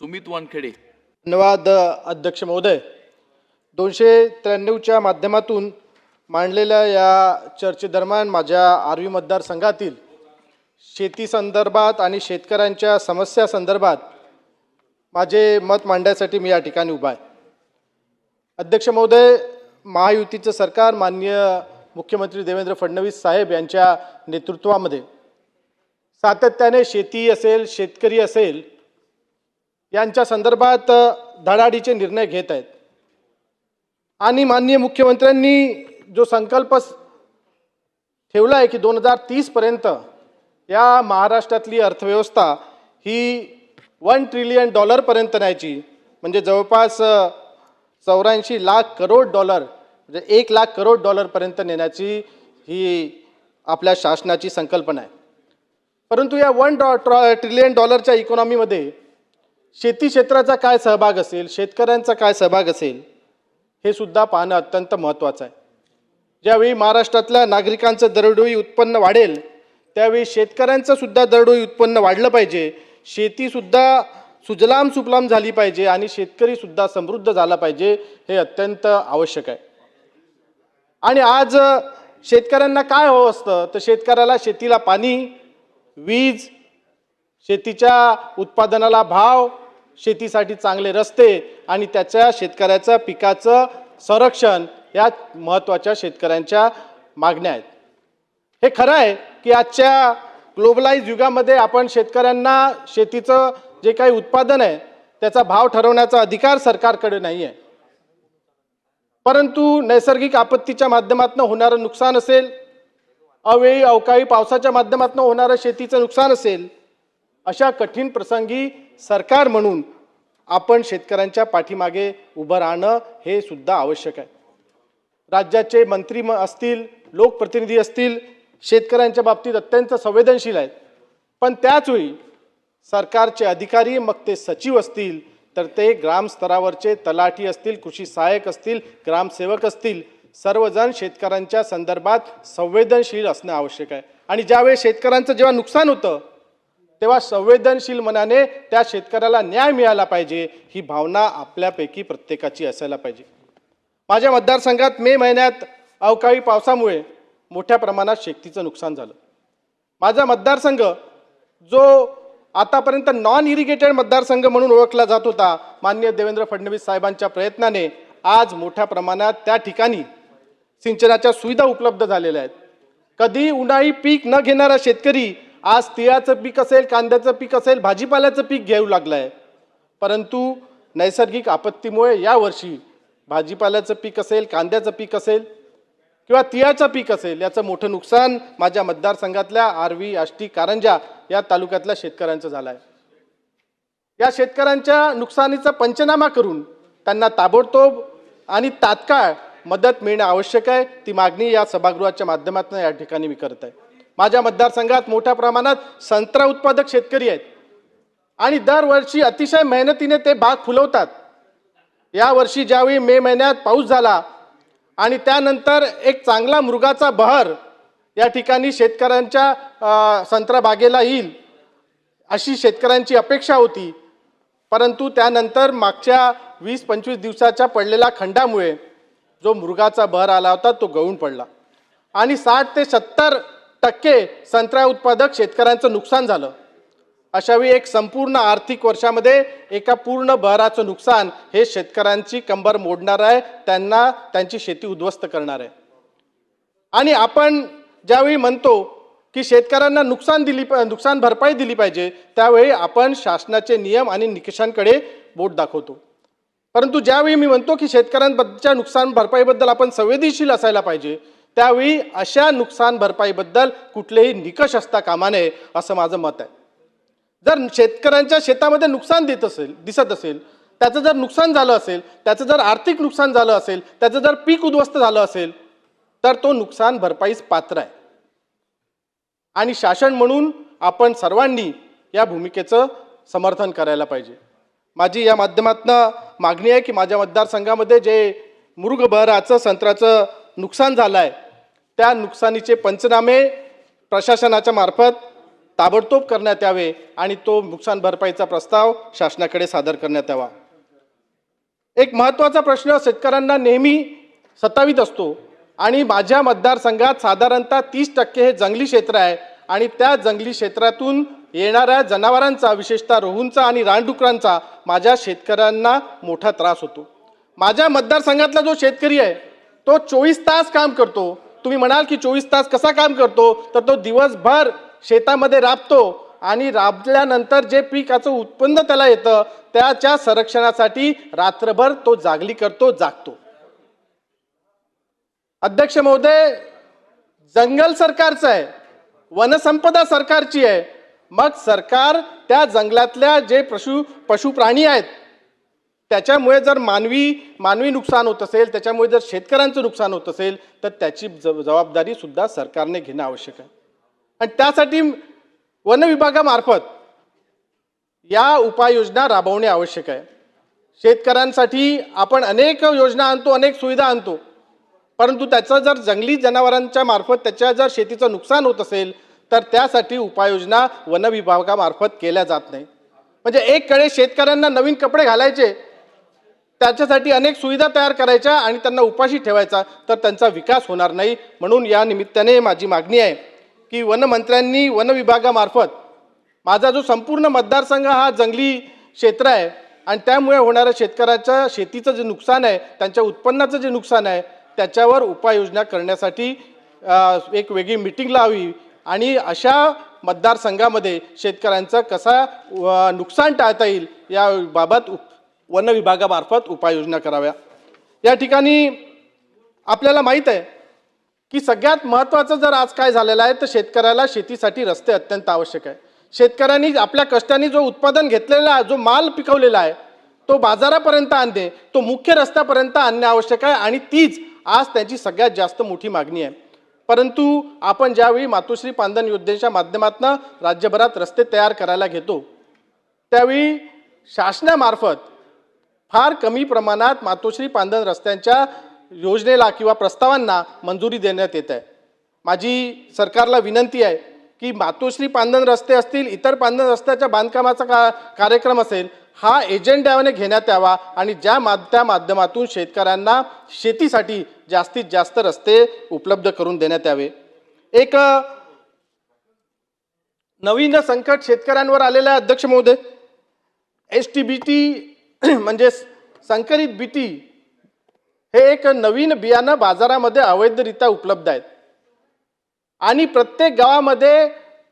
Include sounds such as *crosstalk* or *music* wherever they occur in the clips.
सुमित वानखेडे. धन्यवाद अध्यक्ष महोदय. दोनशे त्र्याण्णवच्या माध्यमातून मांडलेल्या या चर्चेदरम्यान माझ्या आर्वी मतदारसंघातील शेती संदर्भात आणि शेतकऱ्यांच्या समस्या संदर्भात माझे मत मांडण्यासाठी मी या ठिकाणी उभा आहे. अध्यक्ष महोदय महायुतीचं सरकार माननीय मुख्यमंत्री देवेंद्र फडणवीस साहेब यांच्या नेतृत्वामध्ये सातत्याने शेती असेल शेतकरी असेल यांच्या संदर्भात धडाडीचे निर्णय घेत आहेत. आणि माननीय मुख्यमंत्र्यांनी जो संकल्प ठेवला आहे की दोन हजार तीसपर्यंत या महाराष्ट्रातली अर्थव्यवस्था ही वन ट्रिलियन डॉलरपर्यंत न्यायची म्हणजे जवळपास चौऱ्याऐंशी लाख करोड डॉलर म्हणजे एक लाख करोड डॉलरपर्यंत नेण्याची ही आपल्या शासनाची संकल्पना आहे. परंतु या वन डॉ ट्रॉ ट्रिलियन डॉलरच्या इकॉनॉमीमध्ये शेती क्षेत्राचा काय सहभाग असेल शेतकऱ्यांचा काय सहभाग असेल हे सुद्धा पाहणं अत्यंत महत्त्वाचं आहे. ज्यावेळी महाराष्ट्रातल्या नागरिकांचं दरडोई उत्पन्न वाढेल त्यावेळी शेतकऱ्यांचं सुद्धा दरडोई उत्पन्न वाढलं पाहिजे. शेतीसुद्धा सुजलाम सुफलाम झाली पाहिजे आणि शेतकरीसुद्धा समृद्ध झाला पाहिजे हे अत्यंत आवश्यक आहे. आणि आज शेतकऱ्यांना काय हवं असतं? तर शेतकऱ्याला शेतीला पाणी वीज शेतीच्या उत्पादनाला भाव शेतीसाठी चांगले रस्ते आणि त्याच्या शेतकऱ्याचं पिकाचं संरक्षण या महत्त्वाच्या शेतकऱ्यांच्या मागण्या आहेत. हे खरं आहे की आजच्या ग्लोबलाइज युगामध्ये आपण शेतकऱ्यांना शेतीचं जे काही उत्पादन आहे त्याचा भाव ठरवण्याचा अधिकार सरकारकडे नाही आहे परंतु नैसर्गिक आपत्तीच्या माध्यमातून होणारं नुकसान असेल अवेळी अवकाळी पावसाच्या माध्यमातून होणारं शेतीचं नुकसान असेल अशा कठीण प्रसंगी सरकार म्हणून आपण शेतकऱ्यांच्या पाठीमागे उभं राहणं हे सुद्धा आवश्यक आहे. राज्याचे मंत्री म- असतील लोकप्रतिनिधी असतील शेतकऱ्यांच्या बाबतीत अत्यंत संवेदनशील आहेत. पण त्याचवेळी सरकारचे अधिकारी मग ते सचिव असतील तर ते ग्रामस्तरावरचे तलाठी असतील कृषी सहाय्यक असतील ग्रामसेवक असतील सर्वजण शेतकऱ्यांच्या संदर्भात संवेदनशील असणं आवश्यक आहे. आणि ज्यावेळी शेतकऱ्यांचं जेव्हा नुकसान होतं तेव्हा संवेदनशील मनाने त्या शेतकऱ्याला न्याय मिळाला पाहिजे ही भावना आपल्यापैकी प्रत्येकाची असायला पाहिजे. माझ्या मतदारसंघात मे महिन्यात अवकाळी पावसामुळे मोठ्या प्रमाणात शेतीचं नुकसान झालं. माझा मतदारसंघ जो आतापर्यंत नॉन इरिगेटेड मतदारसंघ म्हणून ओळखला जात होता माननीय देवेंद्र फडणवीस साहेबांच्या प्रयत्नाने आज मोठ्या प्रमाणात त्या ठिकाणी सिंचनाच्या सुविधा उपलब्ध झालेल्या आहेत. कधी उन्हाळी पीक न घेणारा शेतकरी आज तिळाचं पीक असेल कांद्याचं पीक असेल भाजीपाल्याचं पीक घेऊ लागलाय. परंतु नैसर्गिक आपत्तीमुळे यावर्षी भाजीपाल्याचं पीक असेल कांद्याचं पीक असेल किंवा तिळाचं पीक असेल याचं मोठं नुकसान माझ्या मतदारसंघातल्या आर्वी आष्टी कारंजा या तालुक्यातल्या शेतकऱ्यांचं झालं आहे या शेतकऱ्यांच्या नुकसानीचा पंचनामा करून त्यांना ताबडतोब आणि तात्काळ मदत मिळणं आवश्यक आहे ती मागणी या सभागृहाच्या माध्यमातून या ठिकाणी मी करत आहे माझ्या मतदारसंघात मोठ्या प्रमाणात संत्रा उत्पादक शेतकरी आहेत. आणि दरवर्षी अतिशय मेहनतीने ते बाग फुलवतात. यावर्षी ज्यावेळी मे महिन्यात पाऊस झाला आणि त्यानंतर एक चांगला मृगाचा बहर या ठिकाणी शेतकऱ्यांच्या संत्रा बागेला येईल अशी शेतकऱ्यांची अपेक्षा होती. परंतु त्यानंतर मागच्या वीस पंचवीस दिवसाच्या पडलेल्या खंडामुळे जो मृगाचा बहर आला होता तो गळून पडला. आणि साठ ते सत्तर टक्के संत्रा उत्पादक शेतकऱ्यांचं नुकसान झालं. अशावेळी एक संपूर्ण आर्थिक वर्षामध्ये एका पूर्ण बहराचं नुकसान हे शेतकऱ्यांची कंबर मोडणार आहे त्यांना त्यांची शेती उद्ध्वस्त करणार आहे. आणि आपण ज्यावेळी म्हणतो की शेतकऱ्यांना नुकसान दिली प- नुकसान भरपाई दिली पाहिजे त्यावेळी आपण शासनाचे नियम आणि निकषांकडे बोट दाखवतो. परंतु ज्यावेळी मी म्हणतो की शेतकऱ्यांबद्दलच्या नुकसान भरपाईबद्दल आपण संवेदनशील असायला पाहिजे त्यावेळी अशा नुकसान भरपाईबद्दल कुठलेही निकष असता कामा नये असं माझं मत आहे. जर शेतकऱ्यांच्या शेतामध्ये नुकसान देत असेल दिसत असेल त्याचं जर नुकसान झालं असेल त्याचं जर आर्थिक नुकसान झालं असेल त्याचं जर पीक उद्ध्वस्त झालं असेल तर तो नुकसान भरपाईस पात्र आहे. आणि शासन म्हणून आपण सर्वांनी या भूमिकेचं समर्थन करायला पाहिजे. माझी या माध्यमातनं मागणी आहे की माझ्या मतदारसंघामध्ये जे मृगभराचं संत्र्याचं नुकसान झालं आहे त्या नुकसानीचे पंचनामे प्रशासनाच्या मार्फत ताबडतोब करण्यात यावे आणि तो नुकसान भरपाईचा प्रस्ताव शासनाकडे सादर करण्यात यावा. एक महत्त्वाचा प्रश्न शेतकऱ्यांना नेहमी सतावीत असतो आणि माझ्या मतदारसंघात साधारणतः तीस टक्के हे जंगली क्षेत्र आहे आणि त्या जंगली क्षेत्रातून येणाऱ्या जनावरांचा विशेषतः रोहूंचा आणि रानडुकरांचा माझ्या शेतकऱ्यांना मोठा त्रास होतो. माझ्या मतदारसंघातला जो शेतकरी आहे तो चोवीस तास काम करतो. तुम्ही म्हणाल की चोवीस तास कसा काम करतो? तर तो दिवसभर शेतामध्ये राबतो आणि राबल्यानंतर जे पिकाचं उत्पन्न त्याला येतं त्याच्या संरक्षणासाठी रात्रभर तो जागली करतो जागतो. अध्यक्ष महोदय जंगल सरकारचं आहे वनसंपदा सरकारची आहे. मग सरकार त्या जंगलातल्या जे पशु पशु प्राणी आहेत त्याच्यामुळे जर मानवी मानवी नुकसान होत असेल त्याच्यामुळे जर शेतकऱ्यांचं नुकसान होत असेल तर त्याची ज- जबाबदारीसुद्धा सरकारने घेणं आवश्यक आहे. आणि त्यासाठी वन विभागामार्फत या उपाययोजना राबवणे आवश्यक आहे. शेतकऱ्यांसाठी आपण अनेक योजना आणतो अनेक सुविधा आणतो. परंतु त्याचं जर जंगली जनावरांच्या मार्फत त्याच्या जर शेतीचं नुकसान होत असेल तर त्यासाठी उपाययोजना वन विभागामार्फत केल्या जात नाही. म्हणजे एक कडे शेतकऱ्यांना नवीन कपडे घालायचे त्याच्यासाठी अनेक सुविधा तयार करायच्या आणि त्यांना उपाशी ठेवायचा तर त्यांचा विकास होणार नाही. म्हणून या निमित्ताने माझी मागणी आहे की वनमंत्र्यांनी वन विभागामार्फत माझा जो संपूर्ण मतदारसंघ हा जंगली क्षेत्र आहे आणि त्यामुळे होणाऱ्या शेतकऱ्याच्या शेतीचं जे नुकसान आहे त्यांच्या उत्पन्नाचं जे नुकसान आहे त्याच्यावर उपाययोजना करण्यासाठी एक वेगळी मिटिंग लावावी आणि अशा मतदारसंघामध्ये शेतकऱ्यांचं कसा नुकसान टाळता येईल या बाबत उप- वन विभागामार्फत उपाययोजना कराव्या. या ठिकाणी आपल्याला माहीत आहे की सगळ्यात महत्त्वाचं जर आज काय झालेलं आहे तर शेतकऱ्याला शेतीसाठी रस्ते अत्यंत आवश्यक आहे. शेतकऱ्यांनी आपल्या कष्टाने जो उत्पादन घेतलेला आहे जो माल पिकवलेला आहे तो बाजारापर्यंत आणणे तो मुख्य रस्त्यापर्यंत आणणे आवश्यक आहे आणि तीच आज त्यांची सगळ्यात जास्त मोठी मागणी आहे. परंतु आपण ज्यावेळी मातोश्री पांदन योजनेच्या माध्यमातून राज्यभरात रस्ते तयार करायला घेतो त्यावेळी शासनामार्फत फार कमी प्रमाणात मातोश्री पांदन रस्त्यांच्या योजनेला किंवा प्रस्तावांना मंजुरी देण्यात येत आहे. माझी सरकारला विनंती आहे की मातोश्री पांदन रस्ते असतील इतर पांदन रस्त्याच्या बांधकामाचा का कार्यक्रम असेल हा एजेंड्याने घेण्यात यावा आणि ज्या मा त्या माध्यमातून शेतकऱ्यांना शेतीसाठी जास्तीत जास्त रस्ते उपलब्ध करून देण्यात यावे. एक नवीन संकट शेतकऱ्यांवर आलेलं आहे अध्यक्ष महोदय. एस टी बी टी *clears throat* म्हणजे संकरित बीटी हे एक नवीन बियाणं बाजारामध्ये अवैधरित्या उपलब्ध आहेत. आणि प्रत्येक गावामध्ये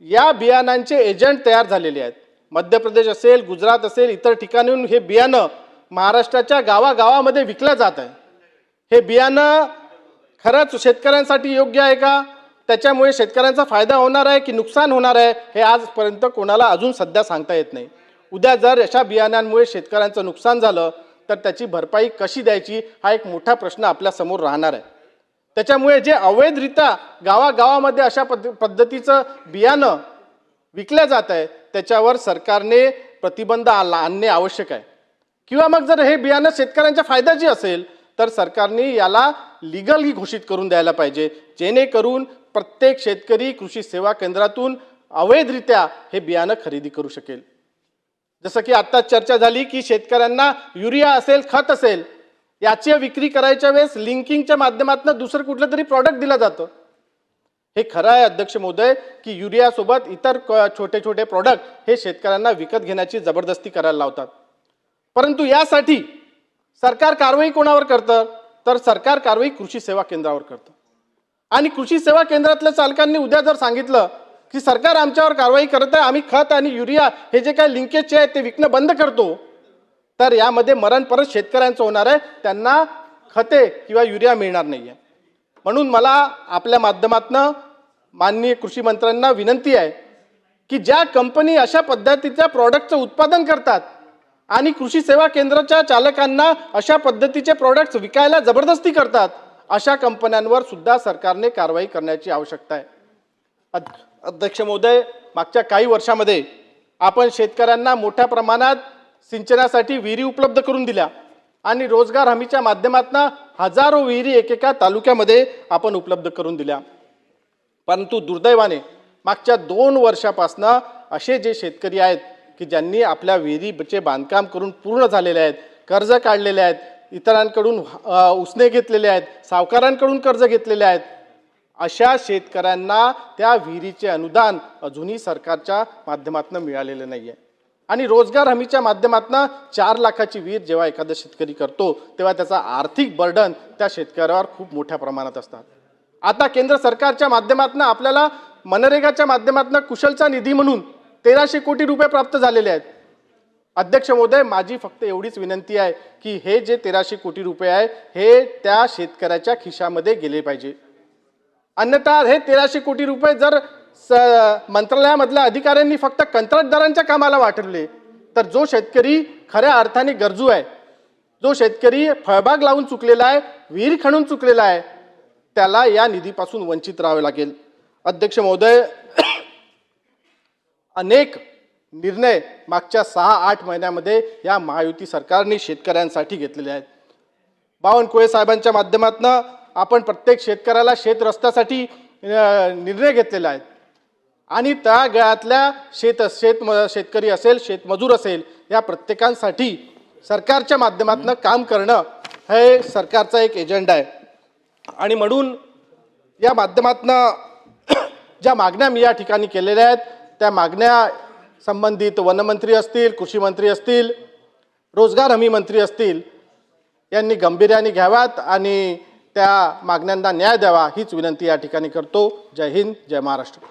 या बियाणांचे एजंट तयार झालेले आहेत. मध्य प्रदेश असेल गुजरात असेल इतर ठिकाणून हे बियाणं महाराष्ट्राच्या गावागावामध्ये विकलं जात आहे. हे बियाणं खरंच शेतकऱ्यांसाठी योग्य आहे का? त्याच्यामुळे शेतकऱ्यांचा फायदा होणार आहे की नुकसान होणार आहे हे आजपर्यंत कोणाला अजून सध्या सांगता येत नाही. उद्या जर अशा बियाण्यांमुळे शेतकऱ्यांचं नुकसान झालं तर त्याची भरपाई कशी द्यायची हा एक मोठा प्रश्न आपल्यासमोर राहणार आहे. त्याच्यामुळे जे अवैधरित्या गावागावामध्ये अशा पद्ध पद्धतीचं बियाणं विकल्या जात आहे त्याच्यावर सरकारने प्रतिबंध आला आणणे आवश्यक आहे. किंवा मग जर हे बियाणं शेतकऱ्यांच्या फायद्याची असेल तर सरकारने याला लिगलही घोषित करून द्यायला पाहिजे. जेणेकरून प्रत्येक शेतकरी कृषी सेवा केंद्रातून अवैधरित्या हे बियाणं खरेदी करू शकेल. जसं की आत्ता चर्चा झाली की शेतकऱ्यांना युरिया असेल खत असेल याची विक्री करायच्या वेळेस लिंकिंगच्या माध्यमातून दुसरं कुठलं तरी प्रॉडक्ट दिलं जातं. हे खरं आहे अध्यक्ष महोदय की युरियासोबत इतर क- छोटे छोटे प्रॉडक्ट हे शेतकऱ्यांना विकत घेण्याची जबरदस्ती करायला लावतात. परंतु यासाठी सरकार कारवाई कोणावर करतं? तर सरकार कारवाई कृषी सेवा केंद्रावर करतं. आणि कृषी सेवा केंद्रातल्या चालकांनी उद्या जर सांगितलं की सरकार आमच्यावर कारवाई करत आहे आम्ही खत आणि युरिया हे जे काही लिंकेजचे आहेत ते विकणं बंद करतो. तर यामध्ये मरण परत शेतकऱ्यांचं होणार आहे त्यांना खते किंवा युरिया मिळणार नाही आहे म्हणून मला आपल्या माध्यमातनं माननीय कृषी मंत्र्यांना विनंती आहे की ज्या कंपनी अशा पद्धतीच्या प्रॉडक्टचं उत्पादन करतात आणि कृषी सेवा केंद्राच्या चालकांना अशा पद्धतीचे प्रॉडक्ट्स विकायला जबरदस्ती करतात अशा कंपन्यांवर सुद्धा सरकारने कारवाई करण्याची आवश्यकता आहे. अध- अध्यक्ष महोदय मागच्या काही वर्षामध्ये आपण शेतकऱ्यांना मोठ्या प्रमाणात सिंचनासाठी विहिरी उपलब्ध करून दिल्या आणि रोजगार हमीच्या माध्यमातून हजारो विहिरी एकेका तालुक्यामध्ये आपण उपलब्ध करून दिल्या. परंतु दुर्दैवाने मागच्या दोन वर्षापासनं असे जे शेतकरी आहेत की ज्यांनी आपल्या विहिरीचे बांधकाम करून पूर्ण झालेले आहेत कर्ज काढलेले आहेत इतरांकडून उसने घेतलेले आहेत सावकारांकडून कर्ज घेतलेले आहेत अशा शेतकऱ्यांना त्या विहिरीचे अनुदान अजूनही सरकारच्या माध्यमातून मिळालेलं नाही आहे आणि रोजगार हमीच्या माध्यमातून चार लाखाची विहीर जेव्हा एखादा शेतकरी करतो तेव्हा त्याचा आर्थिक बर्डन त्या शेतकऱ्यावर खूप मोठ्या प्रमाणात असतात. आता केंद्र सरकारच्या माध्यमातून आपल्याला मनरेगाच्या माध्यमातून कुशलचा निधी म्हणून तेराशे कोटी रुपये प्राप्त झालेले आहेत. अध्यक्ष महोदय माझी फक्त एवढीच विनंती आहे की हे जे तेराशे कोटी रुपये आहे हे त्या शेतकऱ्याच्या खिशामध्ये गेले पाहिजे. अन्यथा हे तेराशे कोटी रुपये जर स मंत्रालयामधल्या अधिकाऱ्यांनी फक्त कंत्राटदारांच्या कामाला वाटले तर जो शेतकरी खऱ्या अर्थाने गरजू आहे जो शेतकरी फळबाग लावून चुकलेला आहे विहीर खणून चुकलेला आहे त्याला या निधीपासून वंचित राहावे लागेल. अध्यक्ष महोदय अनेक निर्णय मागच्या सहा आठ महिन्यामध्ये या महायुती सरकारने शेतकऱ्यांसाठी घेतलेले आहेत. बावनकुळे साहेबांच्या माध्यमातून आपण प्रत्येक शेतकऱ्याला शेतरस्त्यासाठी निर्णय घेतलेला आहे. आणि त्या गळ्यातल्या शेत शेत शेतकरी असेल शेतमजूर असेल या प्रत्येकांसाठी सरकारच्या माध्यमातून काम करणं हे सरकारचा एक एजेंडा आहे. आणि म्हणून या माध्यमातनं ज्या मागण्या मी या ठिकाणी केलेल्या आहेत त्या मागण्या संबंधित वनमंत्री असतील कृषी मंत्री असतील रोजगार हमी मंत्री असतील यांनी गांभीर्याने घ्याव्यात आणि त्या मागण्यांना न्याय द्यावा हीच विनंती या ठिकाणी करतो. जय हिंद जय महाराष्ट्र.